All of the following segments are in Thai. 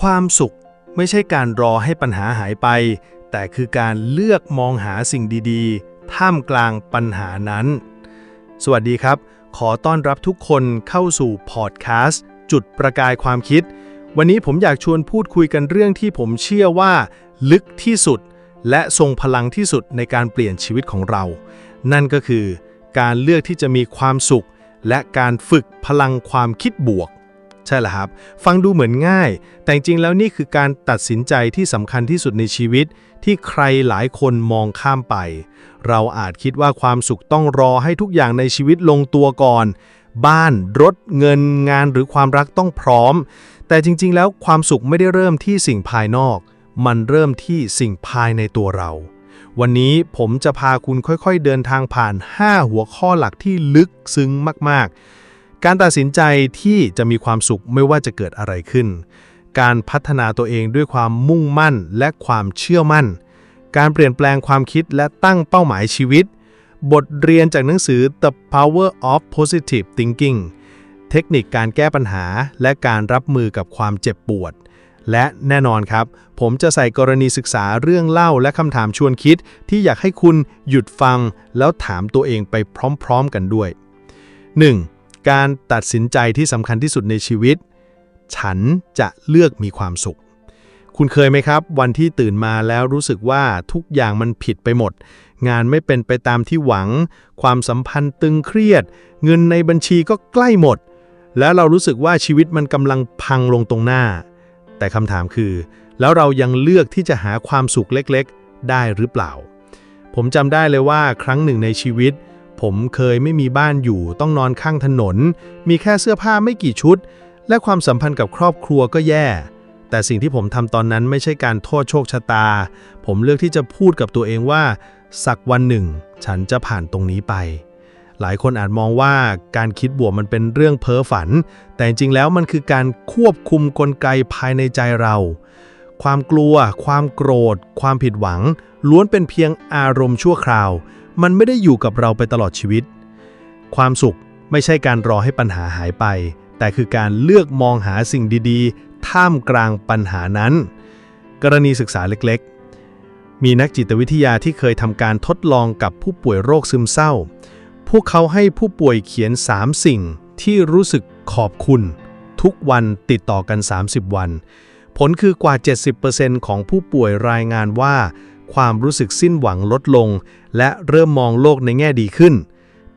ความสุขไม่ใช่การรอให้ปัญหาหายไป แต่คือการเลือกมองหาสิ่งดีๆ ท่ามกลางปัญหานั้น สวัสดีครับ ขอต้อนรับทุกคนเข้าสู่พอดแคสต์จุดประกายความคิด วันนี้ผมอยากชวนพูดคุยกันเรื่องที่ผมเชื่อว่า ลึกที่สุด และทรงพลังที่สุดในการเปลี่ยนชีวิตของเรา นั่นก็คือ การเลือกที่จะมีความสุข และการฝึกพลังความคิดบวก ใช่แล้วครับ ฟังดูเหมือนง่าย แต่จริงๆแล้วนี่คือการตัดสินใจที่สำคัญที่สุดในชีวิต ที่ใครหลายคนมองข้ามไป เราอาจคิดว่าความสุขต้องรอให้ทุกอย่างในชีวิตลงตัวก่อน บ้าน รถ เงิน งานหรือความรักต้องพร้อม แต่จริง ๆ แล้วความสุขไม่ได้เริ่มที่สิ่งภายนอก มันเริ่มที่สิ่งภายในตัวเราวันนี้ผมจะพาคุณค่อยๆเดินทางผ่าน 5 หัวข้อหลักที่ลึกซึ้งมากๆ การตัดสินใจที่จะมีความสุขไม่ว่าจะเกิดอะไรขึ้น การพัฒนาตัวเองด้วยความมุ่งมั่นและความเชื่อมั่น การเปลี่ยนแปลงความคิดและตั้งเป้าหมายชีวิต บทเรียนจากหนังสือ The Power of Positive Thinking เทคนิคการแก้ปัญหาและการรับมือกับความเจ็บปวด และแน่นอนครับ ผมจะใส่กรณีศึกษาเรื่องเล่าและคำถามชวนคิด ที่อยากให้คุณหยุดฟังแล้วถามตัวเองไปพร้อมๆกันด้วย 1. การตัดสินใจที่สำคัญที่สุดในชีวิต ฉันจะเลือกมีความสุข คุณเคยไหมครับ วันที่ตื่นมาแล้วรู้สึกว่าทุกอย่างมันผิดไปหมด งานไม่เป็นไปตามที่หวัง ความสัมพันธ์ตึงเครียด เงินในบัญชีก็ใกล้หมด แล้วเรารู้สึกว่าชีวิตมันกำลังพังลงตรงหน้า แต่คำถามคือ แล้วเรายังเลือกที่จะหาความสุขเล็กๆ ได้หรือเปล่า ผมจำได้เลยว่าครั้งหนึ่งในชีวิต ผมเคยไม่มีบ้านอยู่ต้องนอนข้างถนน มีแค่เสื้อผ้าไม่กี่ชุด และความสัมพันธ์กับครอบครัวก็แย่ แต่สิ่งที่ผมทำตอนนั้นไม่ใช่การโทษโชคชะตา ผมเลือกที่จะพูดกับตัวเองว่า สักวันหนึ่ง ฉันจะผ่านตรงนี้ไป หลายคนอาจมองว่าการคิดบวกมันเป็นเรื่องเพ้อฝัน แต่จริงๆแล้วมันคือการควบคุมกลไกภายในใจเรา ความกลัว ความโกรธ ความผิดหวัง ล้วนเป็นเพียงอารมณ์ชั่วคราว มันไม่ได้อยู่กับเราไปตลอดชีวิต ความสุขไม่ใช่การรอให้ปัญหาหายไป แต่คือการเลือกมองหาสิ่งดีๆ ท่ามกลางปัญหานั้น กรณีศึกษาเล็กๆ มีนักจิตวิทยาที่เคยทำการทดลองกับผู้ป่วยโรคซึมเศร้า พวกเขาให้ผู้ป่วยเขียน 3 สิ่งที่รู้สึกขอบคุณ ทุกวันติดต่อกัน 30 วัน ผลคือกว่า 70%ของผู้ป่วยรายงานว่า ความรู้สึกสิ้นหวังลดลง และเริ่มมองโลกในแง่ดีขึ้น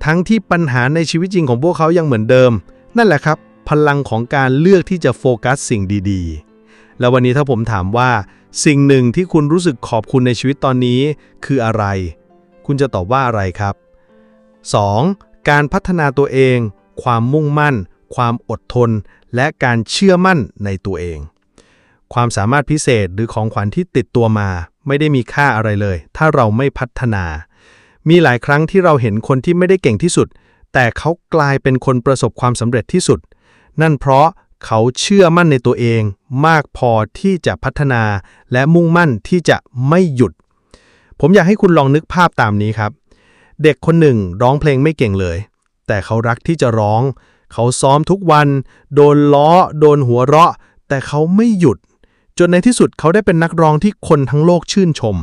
ทั้งที่ปัญหาในชีวิตจริงของพวกเขายังเหมือนเดิม นั่นแหละครับ พลังของการเลือกที่จะโฟกัสสิ่งดีๆ แล้ววันนี้ถ้าผมถามว่า สิ่งหนึ่งที่คุณรู้สึกขอบคุณในชีวิตตอนนี้ คืออะไร คุณจะตอบว่าอะไรครับ 2. การพัฒนาตัวเอง ความมุ่งมั่น ความอดทน และการเชื่อมั่นในตัวเอง ความสามารถพิเศษหรือของขวัญที่ติดตัวมา ไม่ได้มีค่าอะไรเลย ถ้าเราไม่พัฒนา มีหลายครั้งที่เราเห็นคนที่ไม่ได้เก่งที่สุด แต่เขากลายเป็นคนประสบความสำเร็จที่สุด นั่นเพราะเขาเชื่อมั่นในตัวเอง มากพอที่จะพัฒนา และมุ่งมั่นที่จะไม่หยุด ผมอยากให้คุณลองนึกภาพตามนี้ครับ เด็กคนหนึ่งร้องเพลงไม่เก่งเลย แต่เขารักที่จะร้อง เขาซ้อมทุกวัน โดนล้อ โดนหัวเราะ แต่เขาไม่หยุด จนในที่สุดเขาได้เป็นนักร้องที่คนทั้งโลกชื่นชม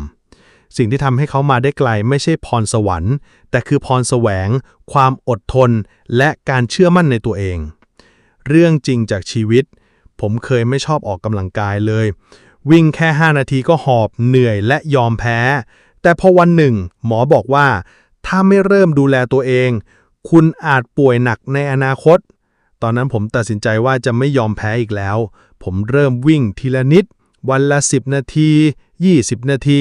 สิ่งที่ทำให้เขามาได้ไกลไม่ใช่พรสวรรค์ แต่คือพรแสวง ความอดทน และการเชื่อมั่นในตัวเอง เรื่องจริงจากชีวิต ผมเคยไม่ชอบออกกำลังกายเลย วิ่งแค่ 5 นาทีก็หอบเหนื่อยและยอมแพ้ แต่พอวันหนึ่ง หมอบอกว่า ถ้าไม่เริ่มดูแลตัวเอง คุณอาจป่วยหนักในอนาคต ตอนนั้นผมตัดสินใจว่าจะไม่ยอมแพ้อีกแล้ว ผมเริ่มวิ่งทีละนิด วันละ 10 นาที 20 นาที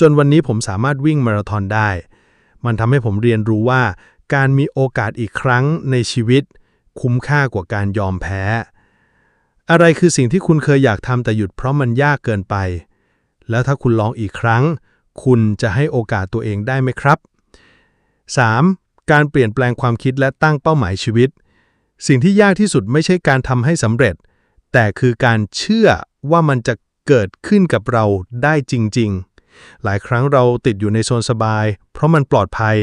จนวันนี้ผมสามารถวิ่งมาราธอนได้ มันทำให้ผมเรียนรู้ว่า การมีโอกาสอีกครั้งในชีวิต คุ้มค่ากว่าการยอมแพ้ อะไรคือสิ่งที่คุณเคยอยากทำแต่หยุดเพราะมันยากเกินไป แล้วถ้าคุณลองอีกครั้ง คุณจะให้โอกาสตัวเองได้ไหมครับ 3. การเปลี่ยนแปลงความคิดและตั้งเป้าหมายชีวิต สิ่งที่ยากที่สุดไม่ใช่การทำให้สำเร็จ แต่คือการเชื่อว่ามันจะเกิดขึ้นกับเราได้จริง ๆ หลายครั้งเราติดอยู่ในโซนสบาย เพราะมันปลอดภัย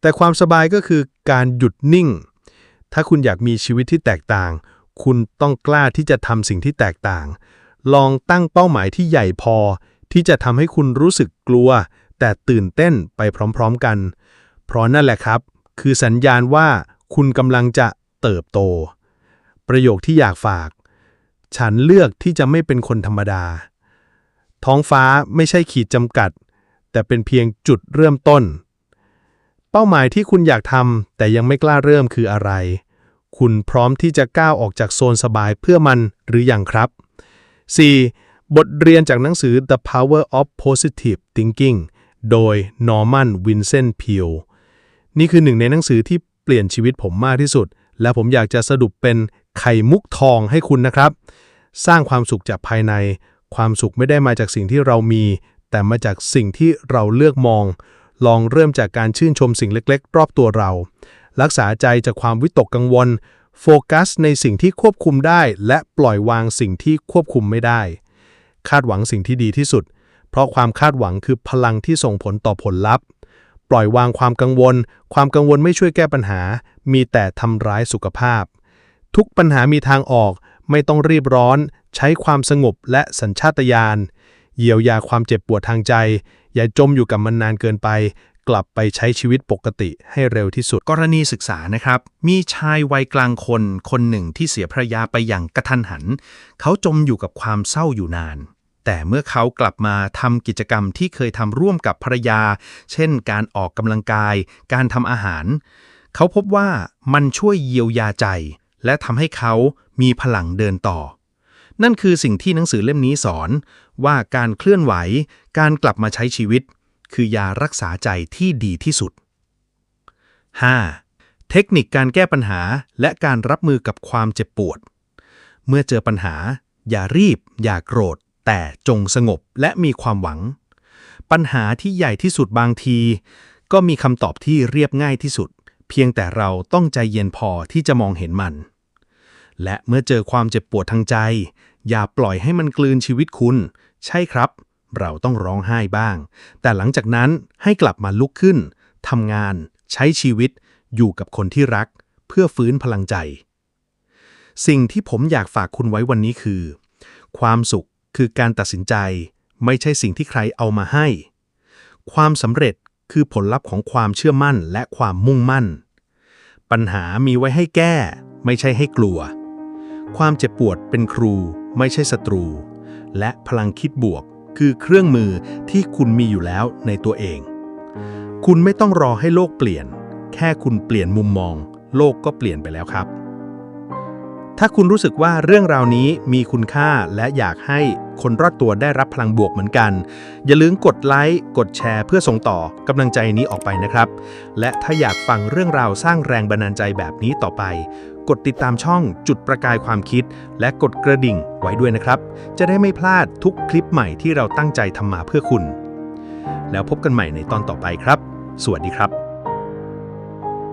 แต่ความสบายก็คือการหยุดนิ่ง ถ้าคุณอยากมีชีวิตที่แตกต่าง คุณต้องกล้าที่จะทำสิ่งที่แตกต่าง ลองตั้งเป้าหมายที่ใหญ่พอ ที่จะทำให้คุณรู้สึกกลัว แต่ตื่นเต้นไปพร้อม ๆกัน เพราะนั่นแหละครับ คือสัญญาณว่าคุณกำลังจะ เติบโต ประโยคที่อยากฝาก ฉันเลือกที่จะไม่เป็นคนธรรมดา ท้องฟ้าไม่ใช่ขีดจำกัด แต่เป็นเพียงจุดเริ่มต้น เป้าหมายที่คุณอยากทำแต่ยังไม่กล้าเริ่มคืออะไร คุณพร้อมที่จะก้าวออกจากโซนสบายเพื่อมันหรืออยังครับ 4. บทเรียนจากหนังสือ The Power of Positive Thinking โดย Norman Vincent Peale นี่คือหนึ่งในหนังสือที่เปลี่ยนชีวิตผมมากที่สุด และผมอยากจะสรุปเป็นไข่มุกทองให้คุณนะครับ สร้างความสุขจากภายใน ความสุขไม่ได้มาจากสิ่งที่เรามี แต่มาจากสิ่งที่เราเลือกมอง ลองเริ่มจากการชื่นชมสิ่งเล็ก ๆ รอบตัวเรา รักษาใจจากความวิตกกังวล โฟกัสในสิ่งที่ควบคุมได้ และปล่อยวางสิ่งที่ควบคุมไม่ได้ คาดหวังสิ่งที่ดีที่สุด เพราะความคาดหวังคือพลังที่ส่งผลต่อผลลัพธ์ ปล่อยวางความกังวล ความกังวลไม่ช่วยแก้ปัญหา มีแต่ทำร้ายสุขภาพ ทุกปัญหามีทางออก ไม่ต้องรีบร้อน ใช้ความสงบและสัญชาตญาณ เยียวยาความเจ็บปวดทางใจ อย่าจมอยู่กับมันนานเกินไป กลับไปใช้ชีวิตปกติให้เร็วที่สุด กรณีศึกษานะครับ มีชายวัยกลางคน คนหนึ่งที่เสียภรรยาไปอย่างกระทันหัน เขาจมอยู่กับความเศร้าอยู่นาน แต่เมื่อเขากลับมาทำกิจกรรมที่เคยทำร่วมกับภรรยา เช่น การออกกำลังกาย การทำอาหาร เขาพบว่ามันช่วยเยียวยาใจ และทำให้เขามีพลังเดินต่อ นั่นคือสิ่งที่หนังสือเล่มนี้สอน ว่าการเคลื่อนไหว การกลับมาใช้ชีวิต คือยารักษาใจที่ดีที่สุด 5. เทคนิคการแก้ปัญหาและการรับมือกับความเจ็บปวด เมื่อเจอปัญหา อย่ารีบ อย่าโกรธ แต่จงสงบและมีความหวัง ปัญหาที่ใหญ่ที่สุดบางที ก็มีคำตอบที่เรียบง่ายที่สุด เพียงแต่เราต้องใจเย็นพอที่จะมองเห็นมัน และเมื่อเจอความเจ็บปวดทางใจ อย่าปล่อยให้มันกลืนชีวิตคุณ ใช่ครับ เราต้องร้องไห้บ้าง แต่หลังจากนั้นให้กลับมาลุกขึ้นทำงาน ใช้ชีวิต อยู่กับคนที่รัก เพื่อฟื้นพลังใจ สิ่งที่ผมอยากฝากคุณไว้วันนี้คือ ความสุข คือการตัดสินใจ ไม่ใช่สิ่งที่ใครเอามาให้ ความสำเร็จคือผลลัพธ์ของความเชื่อมั่นและความมุ่งมั่น ปัญหามีไว้ให้แก้ ไม่ใช่ให้กลัว ความเจ็บปวดเป็นครู ไม่ใช่ศัตรู และพลังคิดบวก คือเครื่องมือที่คุณมีอยู่แล้วในตัวเอง คุณไม่ต้องรอให้โลกเปลี่ยน แค่คุณเปลี่ยนมุมมอง โลกก็เปลี่ยนไปแล้วครับ ถ้าคุณรู้สึกว่าเรื่องราวนี้มีคุณค่าและอยากให้คนรอบตัวได้รับพลังบวกเหมือนกัน อย่าลืมกดไลค์กดแชร์เพื่อส่งต่อกำลังใจนี้ออกไปนะครับ และถ้าอยากฟังเรื่องราวสร้างแรงบันดาลใจแบบนี้ต่อไป กดติดตามช่องจุดประกายความคิด และกดกระดิ่งไว้ด้วยนะครับ จะได้ไม่พลาดทุกคลิปใหม่ที่เราตั้งใจทำมาเพื่อคุณ แล้วพบกันใหม่ในตอนต่อไปครับ สวัสดีครับ